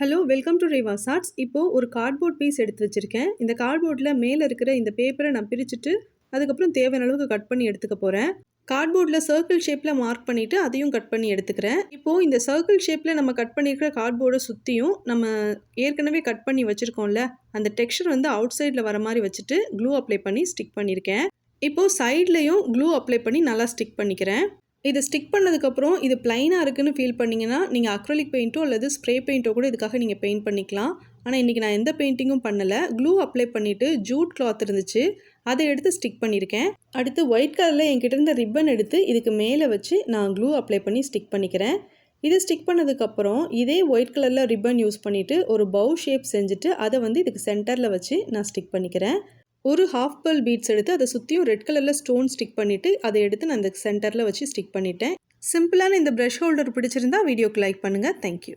Hello welcome to Reva's arts இப்போது ஒரு cardboard piece எடுத்து வச்சுருக்கேன். இந்த கார்ட்போர்டில் மேலே இருக்கிற இந்த பேப்பரை நான் பிரிச்சுட்டு அதுக்கப்புறம் தேவையான அளவுக்கு கட் பண்ணி எடுத்துக்க போகிறேன் கார்ட்போர்டில் சர்க்கிள் ஷேப்பில் மார்க் பண்ணிவிட்டு அதையும் கட் பண்ணி எடுத்துக்கிறேன். இப்போது இந்த சர்க்கிள் ஷேப்பில் நம்ம கட் பண்ணியிருக்கிற கார்ட்போர்டை சுற்றியும் நம்ம ஏற்கனவே கட் பண்ணி வச்சுருக்கோம்ல அந்த டெக்ஸ்சர் வந்து அவுட் சைடில் வர மாதிரி வச்சுட்டு க்ளூ அப்ளை பண்ணி ஸ்டிக் பண்ணியிருக்கேன். இப்போது சைட்லேயும் க்ளூ அப்ளை பண்ணி நல்லா ஸ்டிக் பண்ணிக்கிறேன். இது ஸ்டிக் பண்ணதுக்கப்புறம் இது பிளைனாக இருக்குன்னு ஃபீல் பண்ணிங்கன்னா நீங்கள் அக்ரலிக் பெயிண்ட்டோ அல்லது ஸ்ப்ரே பெயிண்ட்டோ கூட இதுக்காக நீங்கள் பெயிண்ட் பண்ணிக்கலாம். ஆனால் இன்றைக்கி நான் எந்த பெயிண்டிங்கும் பண்ணலை. க்ளூ அப்ளை பண்ணிவிட்டு ஜூட் கிளாத் இருந்துச்சு. அதை எடுத்து ஸ்டிக் பண்ணியிருக்கேன் அடுத்து ஒயிட் கலரில் என்கிட்ட இருந்த ரிப்பன் எடுத்து இதுக்கு மேலே வச்சு நான் க்ளூ அப்ளை பண்ணி ஸ்டிக் பண்ணிக்கிறேன். இது ஸ்டிக் பண்ணதுக்கப்புறம் இதே ஒயிட் கலரில் ரிப்பன் யூஸ் பண்ணிவிட்டு ஒரு பவு ஷேப் செஞ்சுட்டு அதை வந்து இதுக்கு சென்டரில் வச்சு நான் ஸ்டிக் பண்ணிக்கிறேன். ஒரு ஹாஃப் பல் பீட்ஸ் எடுத்து அதை சுற்றியும் ரெட் கலரில் ஸ்டோன் ஸ்டிக் பண்ணிவிட்டு அதை எடுத்து நான் இந்த சென்டரில் வச்சு ஸ்டிக் பண்ணிட்டேன். சிம்பிளான இந்த ப்ரெஷ் ஹோல்டர் பிடிச்சிருந்தா வீடியோக்கு லைக் பண்ணுங்கள் தேங்க்யூ